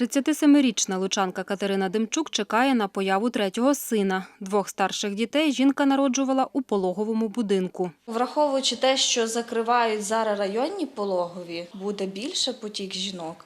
37-річна лучанка Катерина Демчук чекає на появу третього сина. Двох старших дітей жінка народжувала у пологовому будинку. Враховуючи те, що закривають зараз районні пологові, буде більше потік жінок,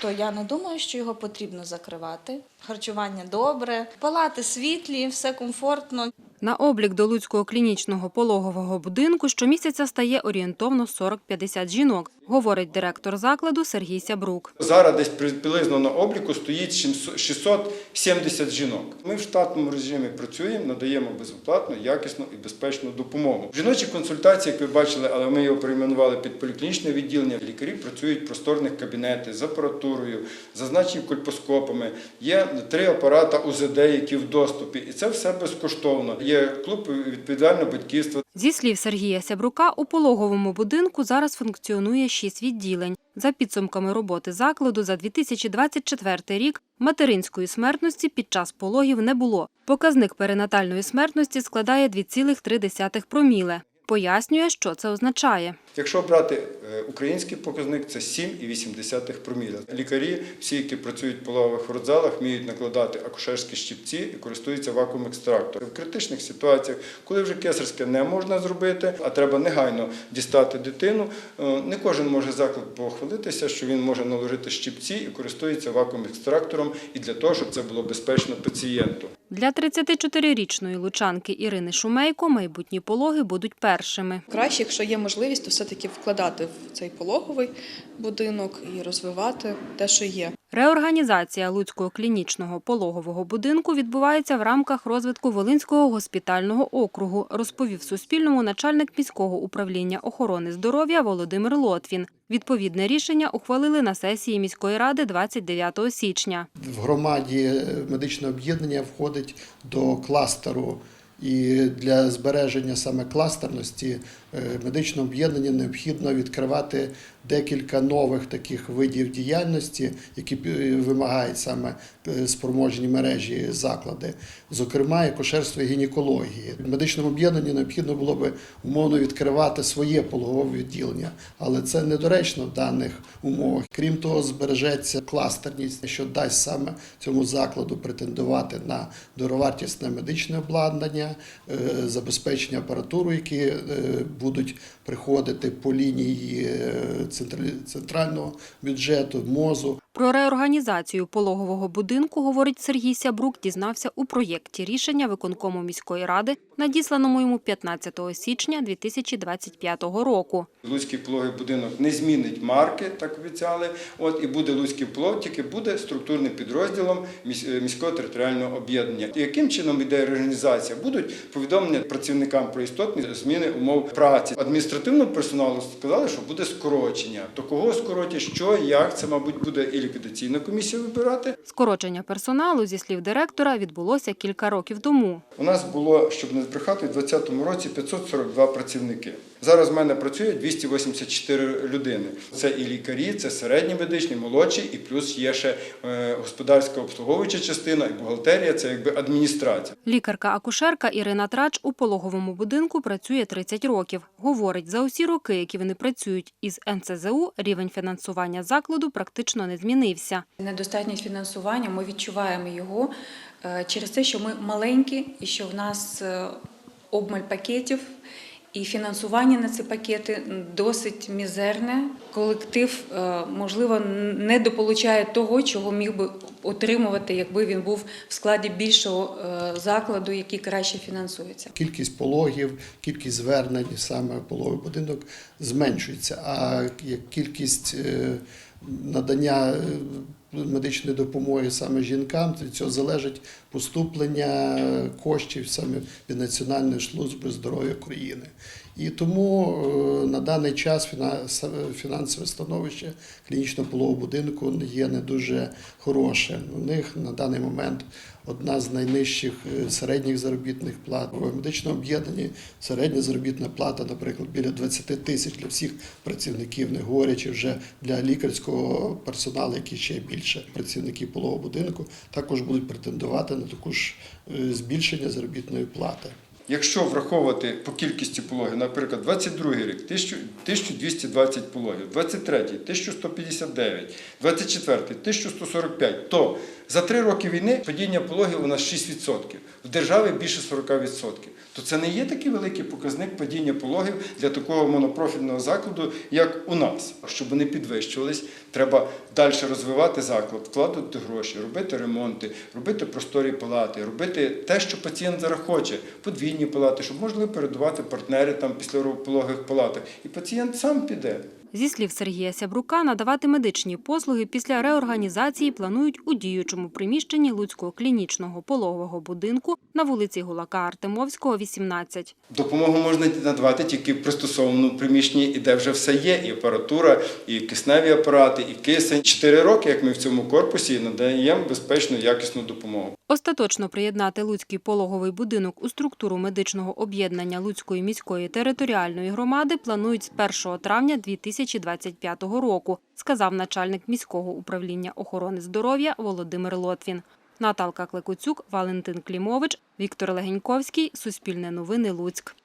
то я не думаю, що його потрібно закривати. Харчування добре, палати світлі, все комфортно. На облік до Луцького клінічного пологового будинку щомісяця стає орієнтовно 40-50 жінок, говорить директор закладу Сергій Сябрук. Зараз десь приблизно на обліку стоїть 700 670 жінок. Ми в штатному режимі працюємо, надаємо безоплатну, якісну і безпечну допомогу. Жіночі консультації, як ви бачили, але ми його перейменували під поліклінічне відділення. Лікарі працюють в просторних кабінетах з апаратурою, зазначені кольпоскопами. Є три апарата УЗД, які в доступі, і це все безкоштовно. Є клуб відповідального батьківства. Зі слів Сергія Сябрука, у пологовому будинку зараз функціонує шість відділень. За підсумками роботи закладу за 2024 рік материнської смертності під час пологів не було. Показник перинатальної смертності складає 2,3 проміле. Пояснює, що це означає. Якщо брати е, український показник, це 7,8 проміля. Лікарі, всі, які працюють в пологових родзалах, вміють накладати акушерські щипці і користуються вакуум-екстрактором. В критичних ситуаціях, коли вже кесарське не можна зробити, а треба негайно дістати дитину, е, не кожен може заклад похвалитися, що він може наложити щипці і користується вакуум-екстрактором, і для того, щоб це було безпечно пацієнту. Для 34-річної лучанки Ірини Шумейко майбутні пологи будуть першими. Краще, якщо є можливість, то все-таки вкладати в цей пологовий будинок і розвивати те, що є. Реорганізація Луцького клінічного пологового будинку відбувається в рамках розвитку Волинського госпітального округу, розповів Суспільному начальник міського управління охорони здоров'я Володимир Лотвін. Відповідне рішення ухвалили на сесії міської ради 29 січня. В громаді медичне об'єднання входить до кластеру. І для збереження саме кластерності е, медичного об'єднання необхідно відкривати декілька нових таких видів діяльності, які е, вимагають саме е, спроможні мережі заклади, зокрема акушерство і гінекології. Медичному об'єднанню необхідно було би умовно відкривати своє пологове відділення, але це недоречно в даних умовах. Крім того, збережеться кластерність, що дасть саме цьому закладу претендувати на дороговартісне медичне обладнання, е, забезпечення апаратуру, які будуть приходити по лінії центрального бюджету, МОЗу. Про реорганізацію пологового будинку, говорить Сергій Сябрук, дізнався у проєкті рішення виконкому міської ради, надісланому йому 15 січня 2025 року. Луцький пологовий будинок не змінить марки, так обіцяли. От і буде Луцький пологів, тільки буде структурним підрозділом е, міського територіального об'єднання. Яким чином іде реорганізація? Будуть повідомлення працівникам про істотні зміни умов праці. Адміністративному персоналу сказали, що буде скорочення. То кого скоротять, що, як це, мабуть, буде і ліквідаційна комісія вибирати. Скорочення персоналу, зі слів директора, відбулося кілька років тому. У нас було, щоб не збрехати, у 2020 році 542 працівники. Зараз в мене працює 284 людини. Це і лікарі, це середні медичні, молодші, і плюс є ще е, господарська обслуговуюча частина, і бухгалтерія, це якби адміністрація. Лікарка-акушерка Ірина Трач у пологовому будинку працює 30 років. Говорить, за усі роки, які вони працюють із НЦЗУ, рівень фінансування закладу практично не змінився. Недостатність фінансування, ми відчуваємо його е, через те, що ми маленькі і що в нас е, обмаль пакетів. І фінансування на ці пакети досить мізерне. Колектив, е, можливо, недополучає того, чого міг би отримувати, якби він був в складі більшого е, закладу, який краще фінансується. Кількість пологів, кількість звернень саме пологовий будинок зменшується. А кількість е, надання медичної допомоги саме жінкам, від цього залежить поступлення коштів саме від Національної служби здоров'я України. І тому е, на даний час фіна- фінансове становище клінічного пологового будинку є не дуже хороше. У них на даний момент одна з найнижчих е, середніх заробітних плат. В медичному об'єднанні середня заробітна плата, наприклад, біля 20 тисяч для всіх працівників, не говорячи вже для лікарського персоналу, який ще більше працівників пологового будинку, також будуть претендувати на таку ж е, збільшення заробітної плати. Якщо враховувати по кількості пологів, наприклад, 22 рік 1000 1220 пологів, 23 1159, 24 1145, то за три роки війни падіння пологів у нас 6%, в державі більше 40%. То це не є такий великий показник падіння пологів для такого монопрофільного закладу, як у нас. Щоб вони підвищувались, треба далі розвивати заклад, вкладати гроші, робити ремонти, робити просторі палати, робити те, що пацієнт зараз хоче, подвійні палати, щоб можливо передавати партнери там після пологих палатах. І пацієнт сам піде. Зі слів Сергія Сябрука, надавати медичні послуги після реорганізації планують у діючому приміщенні Луцького клінічного пологового будинку на вулиці Гулака Артемовського, 18. Допомогу можна надавати тільки в пристосованому приміщенні, і де вже все є, і апаратура, і кисневі апарати, і кисень. Чотири роки, як ми в цьому корпусі, надаємо безпечну, якісну допомогу. Остаточно приєднати Луцький пологовий будинок у структуру медичного об'єднання Луцької міської територіальної громади планують з 1 травня 2025 року, сказав начальник міського управління охорони здоров'я Володимир Лотвін. Наталка Клекуцюк, Валентин Клімович, Віктор Легеньковський, Суспільне новини Луцьк.